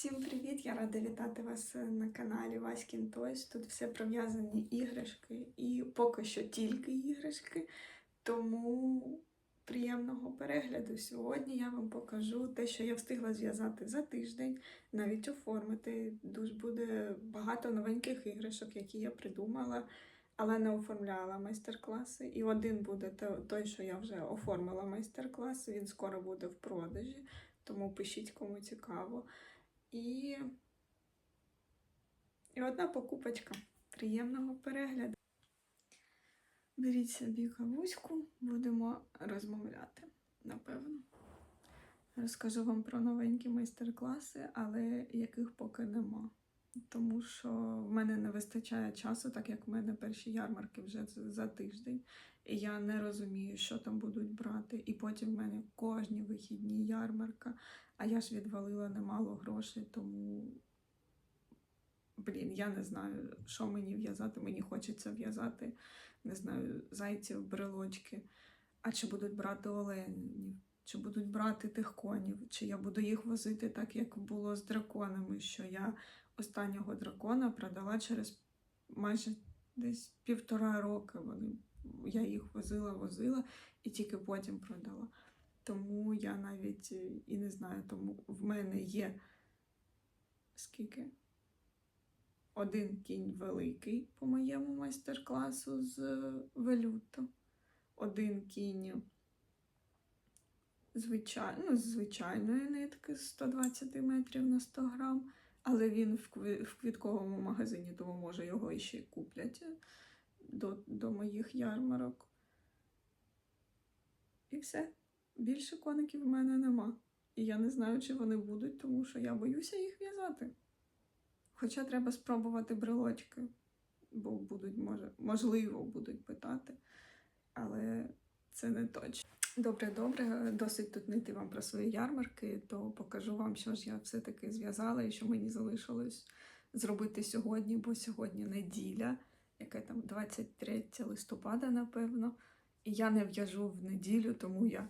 Всім привіт! Я рада вітати вас на каналі Васькін Тойс. Тут все пров'язані іграшки і поки що тільки іграшки. Тому приємного перегляду. Сьогодні я вам покажу те, що я встигла зв'язати за тиждень, навіть оформити. Дуже буде багато новеньких іграшок, які я придумала, але не оформляла майстер-класи. І один буде той, що я вже оформила майстер-клас. Він скоро буде в продажі. Тому пишіть, кому цікаво. І, і одна покупочка. Приємного перегляду. Беріть собі кавуську, будемо розмовляти, напевно. Розкажу вам про новенькі майстер-класи, але яких поки нема. Тому що в мене не вистачає часу, так як в мене перші ярмарки вже за тиждень. І я не розумію, що там будуть брати. І потім в мене кожні вихідні ярмарка. А я ж відвалила немало грошей, тому блін, я не знаю, що мені в'язати. Мені хочеться в'язати, не знаю, зайців, брелочки. А чи будуть брати оленів, чи будуть брати тих конів, чи я буду їх возити так, як було з драконами, що я останнього дракона продала через майже десь півтора роки. Вони, я їх возила, возила і тільки потім продала. Тому я навіть е, і не знаю, тому в мене є скільки? Один кінь великий по моєму майстер-класу з е. Один кінь звичай... ну, звичайної нитки з 120 метрів на 100 грам, але він в, квітковому магазині, тому може його іще куплять е, до, до моїх ярмарок. І все. Більше коників в мене нема. І я не знаю, чи вони будуть, тому що я боюся їх в'язати. Хоча треба спробувати брелочки, бо будуть, може, можливо, будуть питати, але це не точно. Добре, добре, досить тут нити вам про свої ярмарки, то покажу вам, що ж я все-таки зв'язала і що мені залишилось зробити сьогодні, бо сьогодні неділя, яке там 23 листопада, напевно. І я не в'яжу в неділю, тому я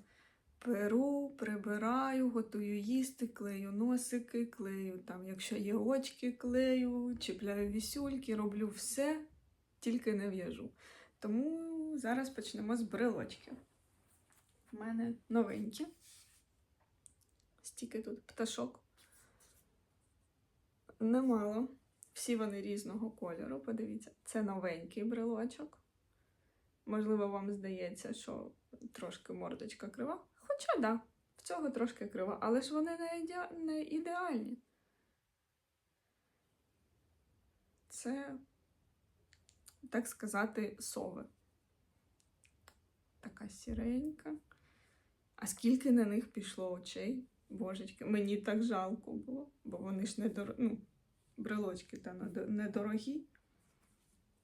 перу, прибираю, готую їсти, клею носики, клею там, якщо є очки, клею, чіпляю вісюльки, роблю все, тільки не в'яжу. Тому зараз почнемо з брелочків. В мене новенькі. Стільки тут пташок. Немало. Всі вони різного кольору. Подивіться, це новенький брелочок. Можливо, вам здається, що трошки мордочка крива. Хоча да, в цього трошки крива, але ж вони не, іде... не ідеальні. Це, так сказати, сови. Така сіренька. А скільки на них пішло очей? Божечки, мені так жалко було, бо вони ж недор... ну, брелочки та недорогі,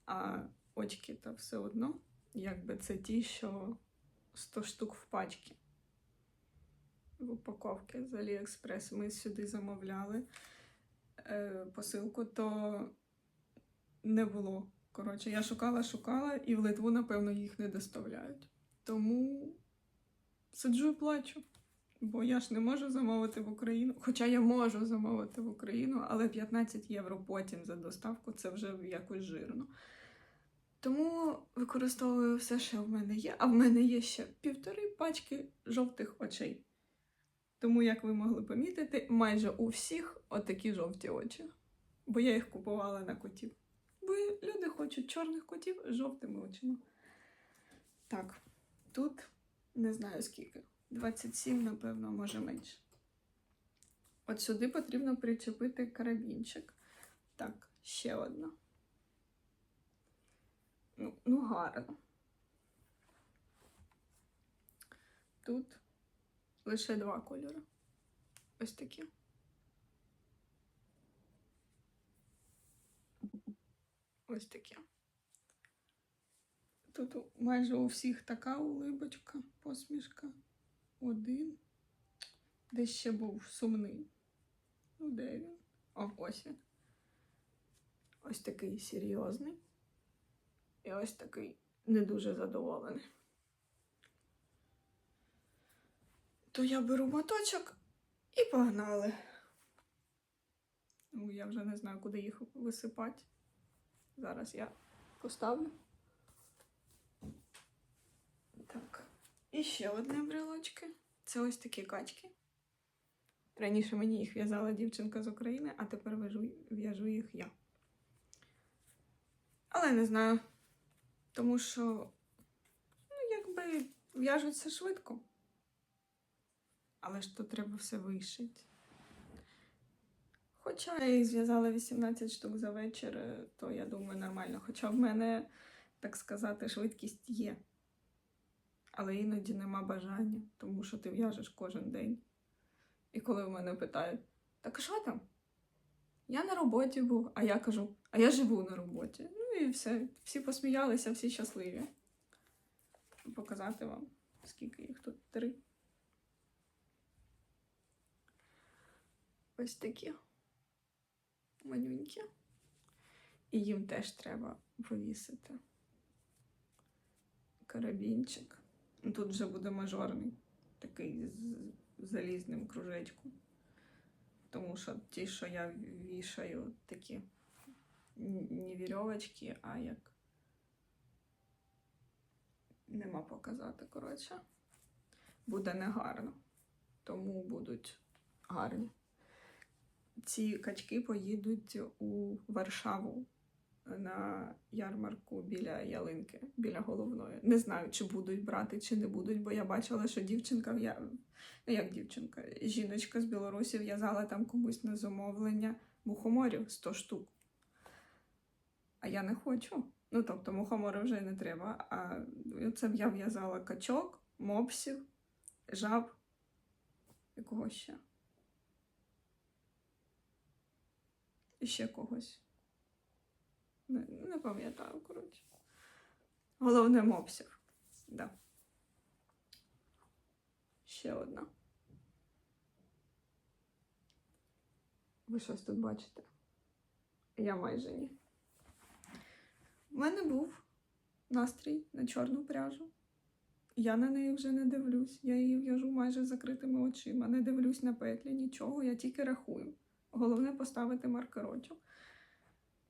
а очки та все одно, якби це ті, що 100 штук в пачці. В упаковці з Аліекспрес ми сюди замовляли е, посилку, то не було. Коротше, я шукала, шукала, і в Литву, напевно, їх не доставляють. Тому сиджу і плачу. Бо я ж не можу замовити в Україну. Хоча я можу замовити в Україну, але 15 євро потім за доставку це вже якось жирно. Тому використовую все, що в мене є. А в мене є ще півтори пачки жовтих очей. Тому, як ви могли помітити, майже у всіх отакі жовті очі. Бо я їх купувала на котів. Бо люди хочуть чорних котів з жовтими очима. Так, тут не знаю скільки. 27, напевно, може менше. От сюди потрібно причепити карабінчик. Так, ще одна. Ну, ну гарно. Тут лише два кольори. Ось такі. Ось такі. Тут майже у всіх така улибочка, посмішка. Один. Де ще був сумний. Ну, де він? О, ось він. Ось такий серйозний. І ось такий не дуже задоволений. То я беру моточок і погнали. Ну, я вже не знаю, куди їх висипати. Зараз я поставлю. Так. І ще одне брелочки. Це ось такі качки. Раніше мені їх в'язала дівчинка з України, а тепер в'яжу, їх я. Але не знаю. Тому що, ну, якби в'яжуться швидко. Але ж то треба все вишити. Хоча я їх зв'язала 18 штук за вечір, е, то я думаю нормально. Хоча в мене, так сказати, швидкість є. Але іноді нема бажання, тому що ти в'яжеш кожен день. І коли в мене питають, так що там? Я на роботі був, а я кажу, а я живу на роботі. Ну і все. Всі посміялися, всі щасливі. Показати вам, скільки їх тут три. Ось такі манюнькі. І їм теж треба повісити карабінчик. Тут вже буде мажорний, такий з залізним кружечком. Тому що ті, що я вішаю, такі не вірьовочки, а як нема показати, коротше. Буде негарно. Тому будуть гарні. Ці качки поїдуть у Варшаву на ярмарку біля ялинки, біля головної. Не знаю, чи будуть брати, чи не будуть, бо я бачила, що дівчинка в'я... ну як дівчинка, жіночка з Білорусі в'язала там комусь на замовлення мухоморів 100 штук. А я не хочу. Ну, тобто, мухомори вже не треба. А це я в'язала качок, мопсів, жаб, якого ще. І ще когось. Не, не пам'ятаю, коротше. Головне мопсів. Да. Ще одна. Ви щось тут бачите? Я майже ні. У мене був настрій на чорну пряжу. Я на неї вже не дивлюсь. Я її в'яжу майже закритими очима. Не дивлюсь на петлі, нічого, я тільки рахую. Головне поставити маркерочок.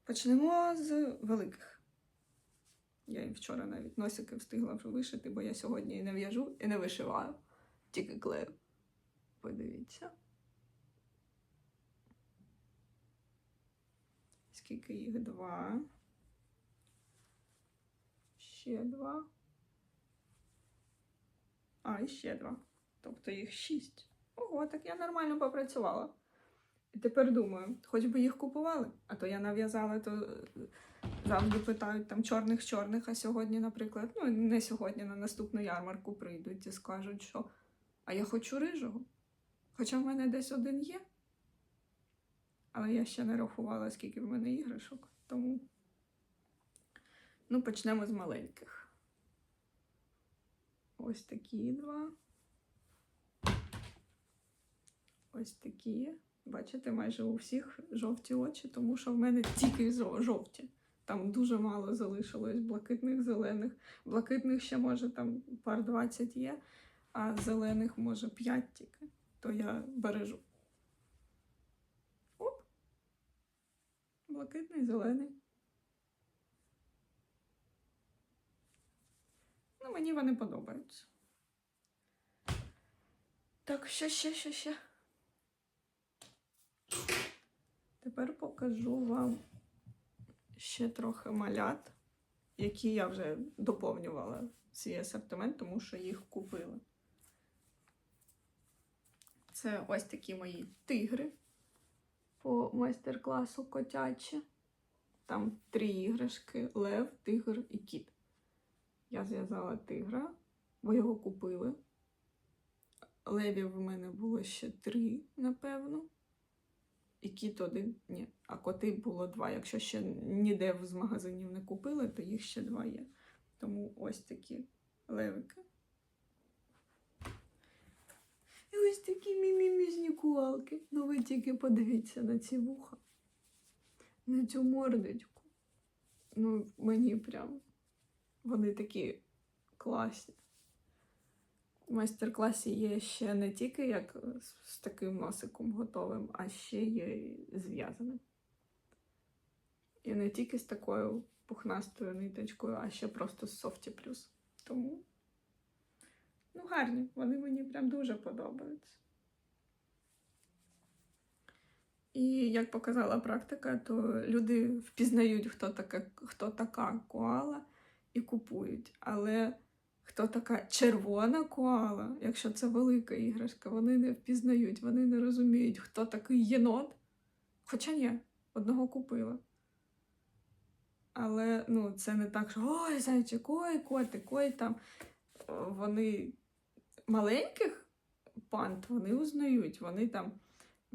Почнемо з великих. Я і вчора навіть носики встигла вже вишити, бо я сьогодні і не в'яжу, і не вишиваю, тільки клею. Подивіться. Скільки їх? Два. Ще два. А, і ще два. Тобто їх шість. Ого, так я нормально попрацювала. Тепер думаю, хоч би їх купували, а то я нав'язала, то е, завжди питають там чорних чорних, а сьогодні, наприклад, ну не сьогодні, на наступну ярмарку прийдуть і скажуть, що а я хочу рижого. Хоча в мене десь один є. Але я ще не рахувала, скільки в мене іграшок, тому ну, почнемо з маленьких. Ось такі два. Ось такі. Бачите, майже у всіх жовті очі, тому що в мене тільки жовті. Там дуже мало залишилось блакитних, зелених. Блакитних ще може там пар 20 є, а зелених може 5 тільки. То я бережу. Оп. Блакитний, зелений. Ну, мені вони подобаються. Так, ще, ще, ще, ще. Тепер покажу вам ще трохи малят, які я вже доповнювала свій асортимент, тому що їх купила. Це ось такі мої тигри по майстер-класу котячі. Там три іграшки: лев, тигр і кіт. Я зв'язала тигра, бо його купили. Левів в мене було ще три, напевно. І кіт один. Ні, а коти було два. Якщо ще ніде з магазинів не купили, то їх ще два є. Тому ось такі левики. І ось такі мімімізні куалки. Ну ви тільки подивіться на ці вуха. На цю мордочку. Ну, мені прям. Вони такі класні. Майстер-класі є ще не тільки як з таким носиком готовим, а ще є зв'язаним. І не тільки з такою пухнастою ниточкою, а ще просто з софті плюс. Тому ну, гарні, вони мені прям дуже подобаються. І як показала практика, то люди впізнають, хто така, хто така коала, і купують. Але хто така червона коала, якщо це велика іграшка, вони не впізнають, вони не розуміють, хто такий єнот. Хоча ні, одного купила. Але ну, це не так, що ой, зайчик, ой, котик, ой там. Вони маленьких панд вони узнають, вони там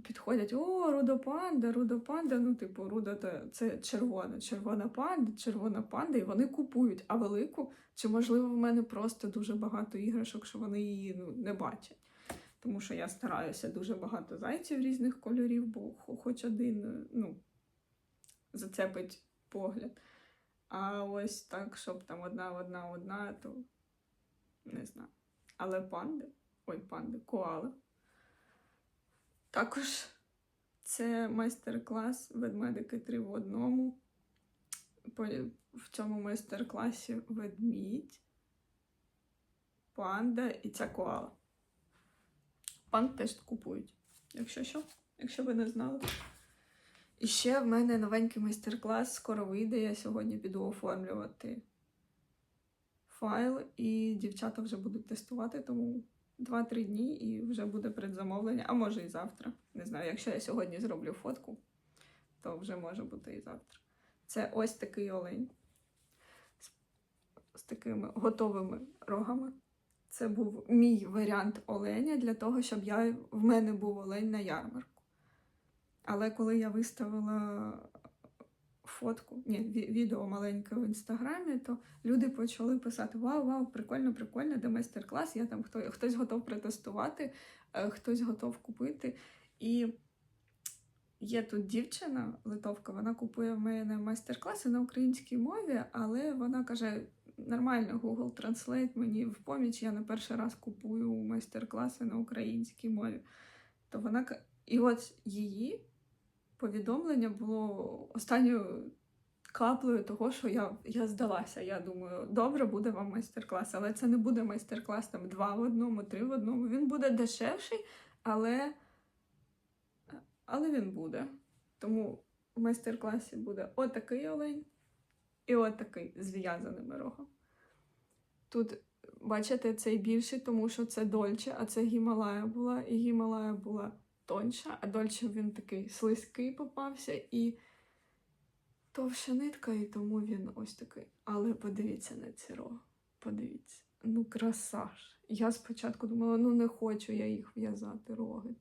підходять: о, рудопанда, рудопанда. Ну, типу, руда це- червона, червона панда, червона панда, і вони купують. А велику, чи можливо в мене просто дуже багато іграшок, що вони її ну, не бачать. Тому що я стараюся дуже багато зайців різних кольорів, бо хоч один ну, зацепить погляд. А ось так, щоб там одна, одна, одна, то не знаю. Але панди, ой, панди, коала. Також це майстер-клас ведмедики 3 в одному. В цьому майстер-класі ведмідь, панда і ця коала. Панд теж купують, якщо що, якщо ви не знали. І ще в мене новенький майстер-клас скоро вийде. Я сьогодні піду оформлювати файл, і дівчата вже будуть тестувати, тому 2-3 дні і вже буде предзамовлення, а може і завтра. Не знаю, якщо я сьогодні зроблю фотку, то вже може бути і завтра. Це ось такий олень з, з такими готовими рогами. Це був мій варіант оленя для того, щоб я, в мене був олень на ярмарку. Але коли я виставила фотку, ні, відео маленьке в інстаграмі, то люди почали писати: Вау, вау, прикольно, прикольно, де майстер-клас. Я там хто, хтось готов протестувати, е, хтось готов купити. І є тут дівчина, литовка, вона купує в мене майстер-класи на українській мові, але вона каже: нормально, Google Translate мені в поміч, я на перший раз купую майстер-класи на українській мові. То вона і от її повідомлення було останньою каплею того, що я, я здалася. Я думаю, добре, буде вам майстер-клас, але це не буде майстер-клас там два в одному, три в одному. Він буде дешевший, але, але він буде. Тому в майстер-класі буде отакий олень і отакий з в'язаними рогами. Тут, бачите, цей більший, тому що це дольче, а це Гімалая була, і Гімалая була тонша, а дольче він такий слизький попався і товща нитка, і тому він ось такий. Але подивіться на ці роги. Подивіться. Ну, краса ж. Я спочатку думала, ну не хочу я їх в'язати роги.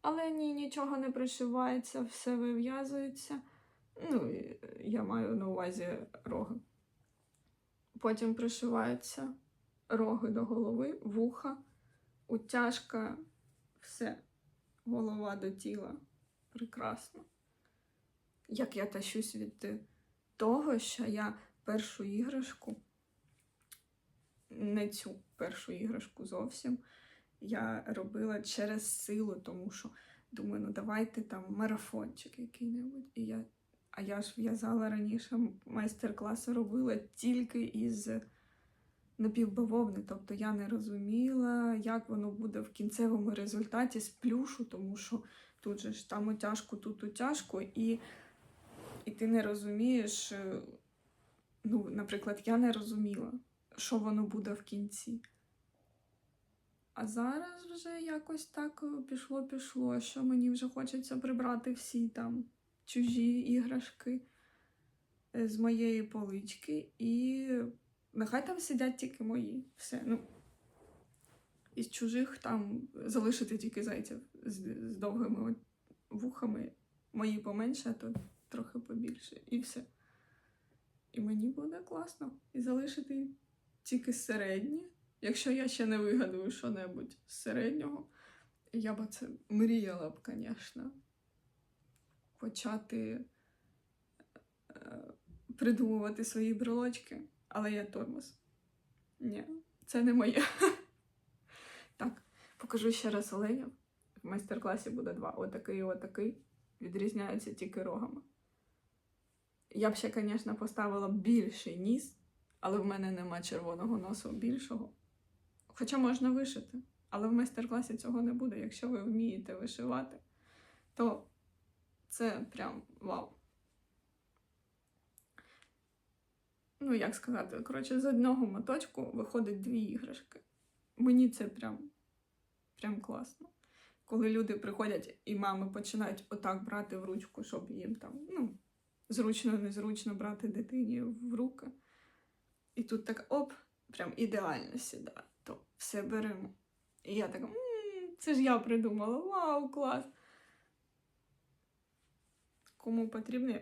Але ні, нічого не пришивається, все вив'язується. Ну, я маю на увазі роги. Потім пришиваються роги до голови, вуха, утяжка, все голова до тіла. Прекрасно. Як я тащусь від того, що я першу іграшку, не цю першу іграшку зовсім, я робила через силу, тому що думаю, ну давайте там марафончик який-небудь. І я, а я ж в'язала раніше майстер-класи робила тільки із напівбавовни. Тобто я не розуміла, як воно буде в кінцевому результаті з плюшу, тому що тут же ж там утяжку, тут утяжку, і, і ти не розумієш. е, Ну, наприклад, я не розуміла, що воно буде в кінці. А зараз вже якось так пішло-пішло, що мені вже хочеться прибрати всі там чужі іграшки е, з моєї полички, і нехай там сидять тільки мої. Все. Ну, із чужих там залишити тільки зайців з, з довгими вухами. Мої поменше, а то трохи побільше. І все. І мені буде класно. І залишити тільки середні. Якщо я ще не вигадую що-небудь з середнього, я б це мріяла б, звісно, почати е, придумувати свої брелочки, але я тормоз. Ні, це не моє. Так, покажу ще раз оленів. В майстер-класі буде два. Отакий і отакий. Відрізняються тільки рогами. Я б ще, звісно, поставила більший ніс, але в мене нема червоного носу більшого. Хоча можна вишити, але в майстер-класі цього не буде. Якщо ви вмієте вишивати, то це прям вау. Ну, як сказати, коротше, з одного моточку виходить дві іграшки. Мені це прям, прям класно. Коли люди приходять і мами починають отак брати в ручку, щоб їм там, ну, зручно, незручно брати дитині в руки. І тут так оп, прям ідеально сідає. То все беремо. І я така, це ж я придумала, вау, клас. Кому потрібно,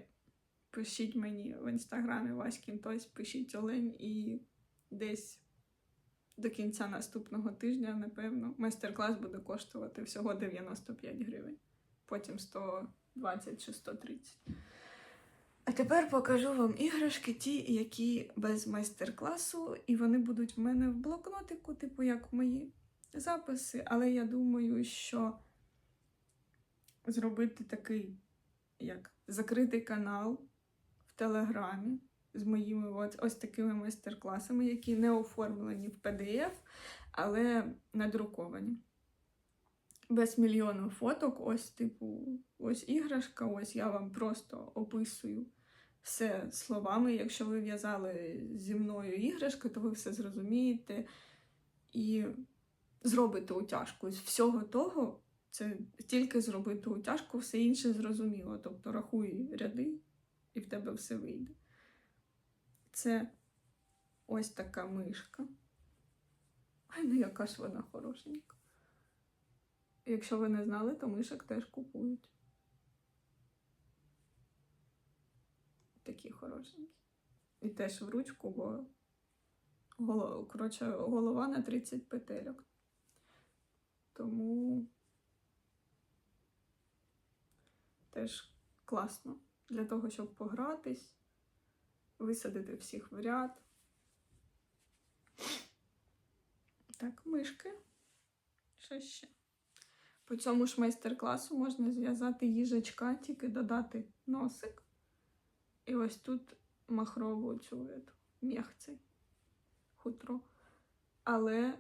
пишіть мені в інстаграмі Васькін Тось, пишіть Олень і десь до кінця наступного тижня, напевно, майстер-клас буде коштувати всього 95 гривень, потім 120 чи 130. А тепер покажу вам іграшки, ті, які без майстер-класу, і вони будуть в мене в блокнотику, типу як мої записи. Але я думаю, що зробити такий як закритий канал Телеграмі з моїми от, ось такими майстер-класами, які не оформлені в PDF, але надруковані. Без мільйону фоток, ось, типу, ось іграшка, ось я вам просто описую все словами. Якщо ви в'язали зі мною іграшки, то ви все зрозумієте і зробите утяжку. З всього того, це тільки зробити утяжку, все інше зрозуміло. Тобто рахуй ряди, і в тебе все вийде. Це ось така мишка. Ай, ну яка ж вона хорошенька. Якщо ви не знали, то мишок теж купують. Такі хорошенькі. І теж в ручку, бо голова, коротше, голова на 30 петельок. Тому теж класно для того, щоб погратись, висадити всіх в ряд. Так, мишки. Що ще? По цьому ж майстер-класу можна зв'язати їжачка, тільки додати носик. І ось тут махрову цю м'ях хутро. Але,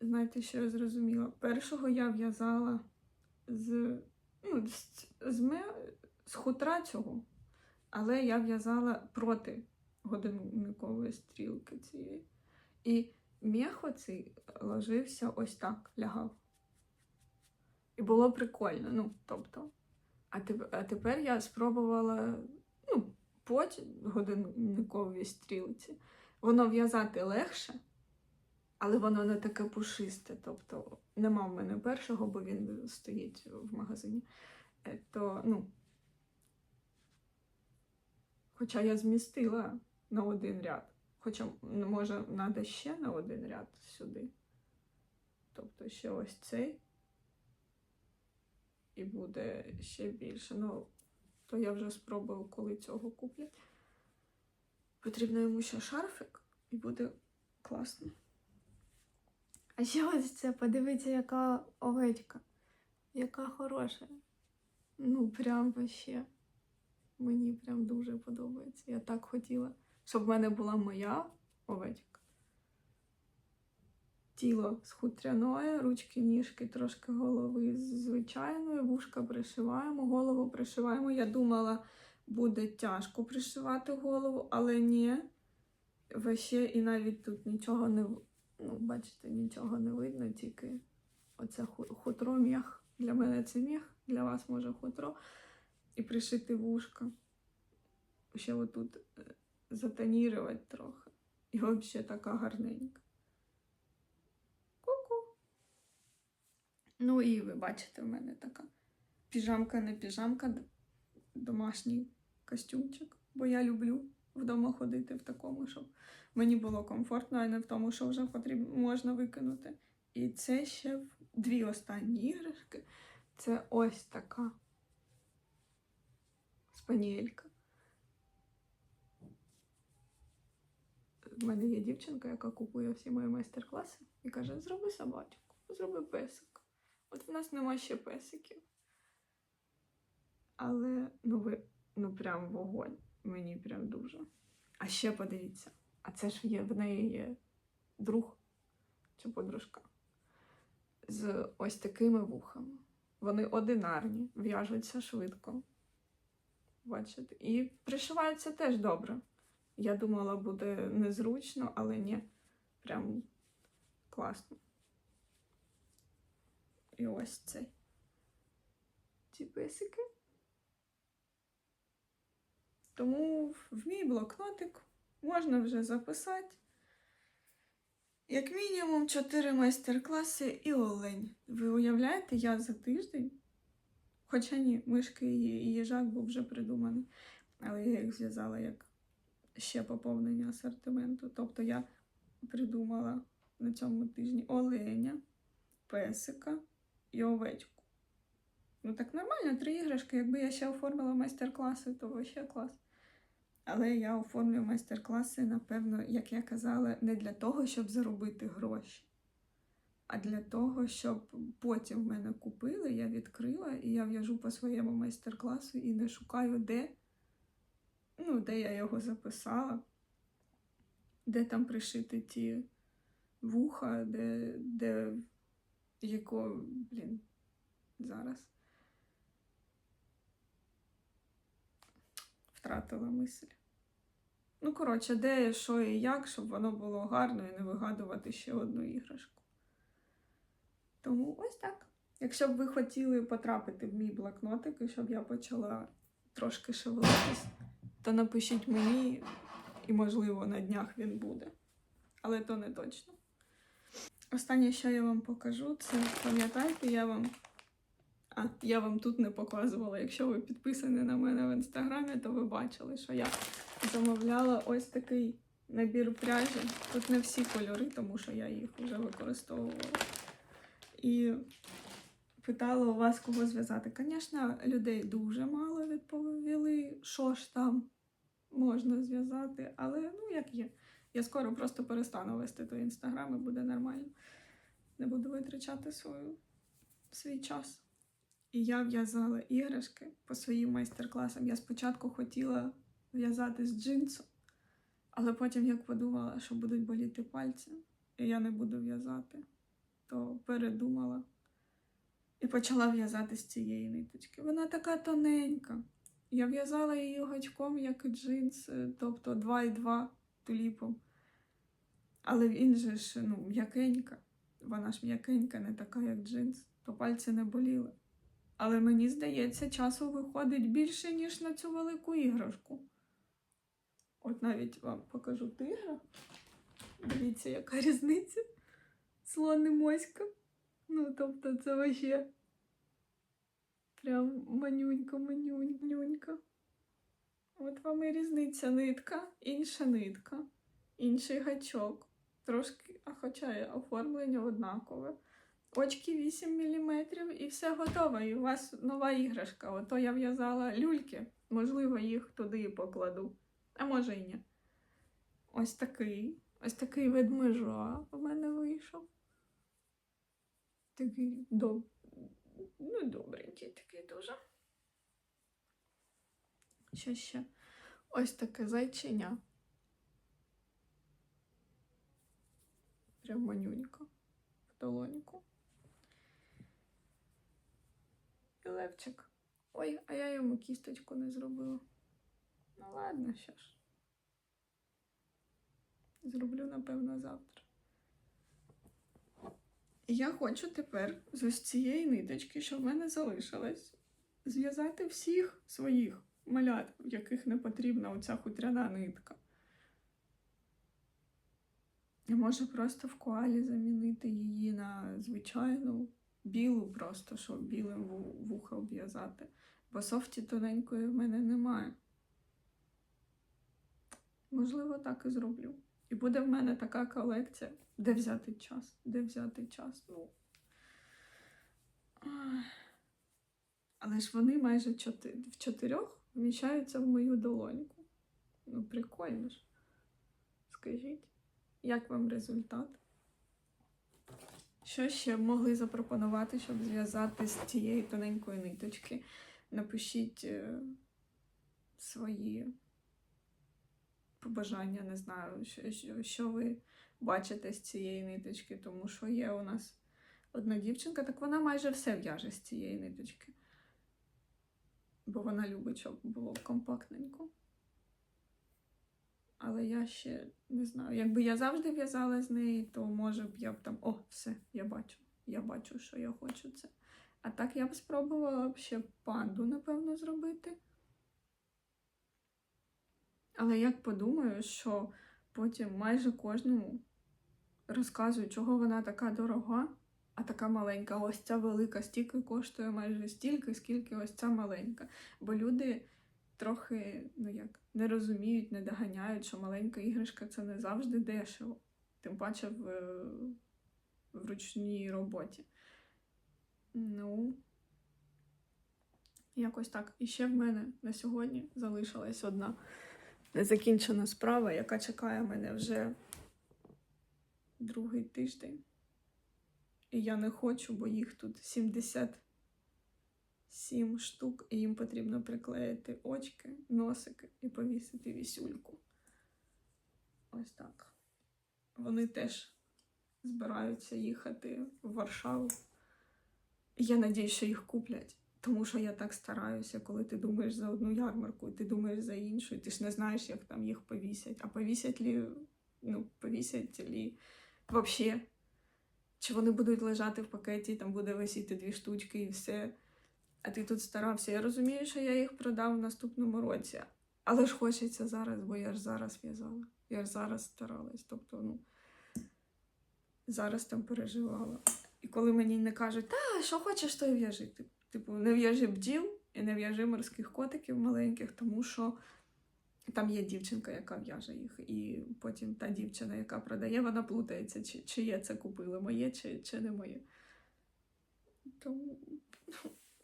знаєте, що я зрозуміла? Першого я в'язала з, ну, з, з, з хутра цього, але я в'язала проти годинникової стрілки цієї. І м'ях оцей ложився ось так, лягав. І було прикольно. Ну, тобто. А, теп- а тепер я спробувала ну, по годинниковій стрілці. Воно в'язати легше, але воно не таке пушисте. Тобто нема в мене першого, бо він стоїть в магазині. Е, То, ну, хоча я змістила на один ряд. Хоча, може, треба ще на один ряд сюди. Тобто ще ось цей. І буде ще більше. Ну, то я вже спробую, коли цього куплять. Потрібно йому ще шарфик, і буде класно. А ще ось це, подивіться, яка овечка. Яка хороша. Ну, прям вообще. Мені прям дуже подобається. Я так хотіла, щоб в мене була моя овечка. Тіло з хутряної, ручки, ніжки, трошки голови з звичайної, вушка пришиваємо, голову пришиваємо. Я думала, буде тяжко пришивати голову, але ні. Вообще, і навіть тут нічого не ну, бачите, нічого не видно, тільки оце хутро м'ях. Для мене це м'ях, для вас може хутро. І пришити вушка. Ще отут е, затонірувати трохи. І взагалі така гарненька. Ку-ку. Ну і ви бачите, в мене така піжамка, не піжамка, домашній костюмчик. Бо я люблю вдома ходити в такому, щоб мені було комфортно, а не в тому, що вже потрібно можна викинути. І це ще дві останні іграшки. Це ось така спаніелька. в мене є дівчинка, яка купує всі мої майстер-класи і каже: зроби собачку, зроби песика. От в нас нема ще песиків. Але ну ви ну прям вогонь. Мені прям дуже. А ще подивіться, а це ж є в неї є друг чи подружка з ось такими вухами. Вони одинарні, в'яжуться швидко. Бачите? І пришиваються теж добре. Я думала, буде незручно, але ні. Прям класно. І ось цей. Ці песики. Тому в мій блокнотик можна вже записати. Як мінімум 4 майстер-класи і олень. Ви уявляєте, я за тиждень, хоча ні, мишки і їжак був вже придуманий, але я їх зв'язала як ще поповнення асортименту. Тобто я придумала на цьому тижні оленя, песика і овечку. Ну так нормально, три іграшки. Якби я ще оформила майстер-класи, то ще клас. Але я оформлю майстер-класи, напевно, як я казала, не для того, щоб заробити гроші, а для того, щоб потім мене купили, я відкрила і я в'яжу по своєму майстер-класу і не шукаю, де, ну, де я його записала, де там пришити ті вуха, де, де якого, блін, зараз. Втратила мисль. Ну, коротше, де, що і як, щоб воно було гарно і не вигадувати ще одну іграшку. Тому ось так. Якщо б ви хотіли потрапити в мій блокнотик і щоб я почала трошки шевелитись, то напишіть мені, і, можливо, на днях він буде. Але то не точно. Останнє, що я вам покажу, це пам'ятаєте, я вам. А, я вам тут не показувала. Якщо ви підписані на мене в інстаграмі, то ви бачили, що я замовляла ось такий набір пряжі. Тут не всі кольори, тому що я їх вже використовувала. І питала у вас, кого зв'язати. Звісно, людей дуже мало відповіли, що ж там можна зв'язати, але ну як є. Я скоро просто перестану вести той інстаграм і буде нормально. Не буду витрачати свою, свій час. І я в'язала іграшки по своїм майстер-класам. Я спочатку хотіла в'язати з джинсу, але потім як подумала, що будуть боліти пальці, і я не буду в'язати, то передумала і почала в'язати з цієї ниточки. Вона така тоненька. Я в'язала її гачком, як і джинс, е, тобто 2,2 туліпом. Але він же ж ну, м'якенька. Вона ж м'якенька, не така, як джинс, то пальці не боліли. Але мені здається, часу виходить більше, ніж на цю велику іграшку. От навіть вам покажу тигра. Дивіться, яка різниця. Слон і. Ну, тобто, це вообще прям манюнька, манюнька. От вам і різниця нитка, інша нитка, інший гачок. Трошки, а хоча оформлення однакове. Очки 8 мм і все готове. І у вас нова іграшка. Ото я в'язала люльки. Можливо, їх туди і покладу. А може і ні. Ось такий. Ось такий ведмежа в мене вийшов. Такий доб... ну, добренький такий дуже. Що ще? Ось таке зайчиня. Прям манюнько в долоньку. І левчик. Ой, а я йому кісточку не зробила. Ну ладно, що ж. Зроблю, напевно, завтра. Я хочу тепер з ось цієї ниточки, що в мене залишилось, зв'язати всіх своїх малят, в яких не потрібна оця хутряна нитка. Я можу просто в коалі замінити її на звичайну білу, просто щоб білим ву- вуха обв'язати. Бо софті тоненької в мене немає. Можливо, так і зроблю. І буде в мене така колекція, де взяти час, де взяти час. Ну. Але ж вони майже чоти- в чотирьох вміщаються в мою долоньку. Ну, прикольно ж. скажіть, як вам результат? Що ще могли запропонувати, щоб зв'язати з цієї тоненької ниточки? Напишіть е, свої побажання, не знаю, що, що, що ви бачите з цієї ниточки, тому що є у нас одна дівчинка, так вона майже все в'яже з цієї ниточки. Бо вона любить, щоб було компактненько. Але я ще не знаю. Якби я завжди в'язала з неї, то може б я б там. О, все, я бачу. Я бачу, що я хочу це. А так я б спробувала б ще панду, напевно, зробити. Але як подумаю, що потім майже кожному розказую, чого вона така дорога, а така маленька. Ось ця велика стільки коштує майже стільки, скільки ось ця маленька. Бо люди трохи, ну як, не розуміють, не доганяють, що маленька іграшка це не завжди дешево. Тим паче в, в ручній роботі. Ну, якось так. І ще в мене на сьогодні залишилась одна незакінчена справа, яка чекає мене вже другий тиждень. І я не хочу, бо їх тут 77 штук, і їм потрібно приклеїти очки, носики і повісити вісюльку. Ось так. Вони теж збираються їхати в Варшаву. Я надію, що їх куплять. Тому що я так стараюся, коли ти думаєш за одну ярмарку, ти думаєш за іншу, ти ж не знаєш, як там їх повісять. А повісять лі, ну, повісять лі взагалі. Чи вони будуть лежати в пакеті, там буде висіти дві штучки і все. А ти тут старався. Я розумію, що я їх продав в наступному році. Але ж хочеться зараз, бо я ж зараз в'язала. Я ж зараз старалась. Тобто, ну, зараз там переживала. І коли мені не кажуть, та, що хочеш, то й в'яжи. Тип- Типу, не в'яжи бджіл і не в'яжи морських котиків маленьких, тому що там є дівчинка, яка в'яже їх. І потім та дівчина, яка продає, вона плутається, чи, чи я це купила, моє, чи, чи не моє. Тому,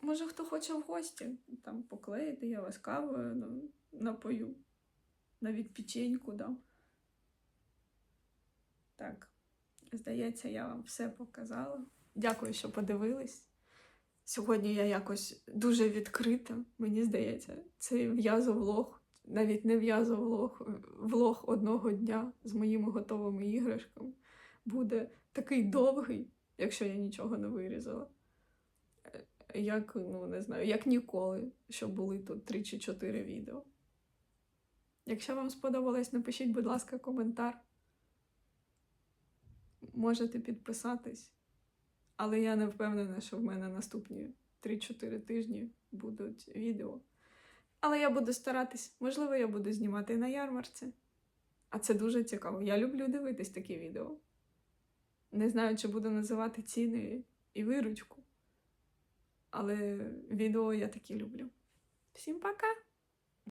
може, хто хоче в гості, там поклеїти, я вас кавою ну, напою. Навіть печеньку дам. Так, здається, я вам все показала. Дякую, що подивились. Сьогодні я якось дуже відкрита, мені здається, цей в'язовлог, навіть не в'язовлог, влог одного дня з моїми готовими іграшками буде такий довгий, якщо я нічого не вирізала. Е, Як, ну не знаю, як ніколи, що були тут 3 чи 4 відео. Якщо вам сподобалось, напишіть, будь ласка, коментар. Можете підписатись. Але я не впевнена, що в мене наступні 3-4 тижні будуть відео. Але я буду старатись, можливо, я буду знімати на ярмарці. А це дуже цікаво. Я люблю дивитись такі відео. Не знаю, чи буду називати ціни і виручку. Але відео я такі люблю. Всім пока!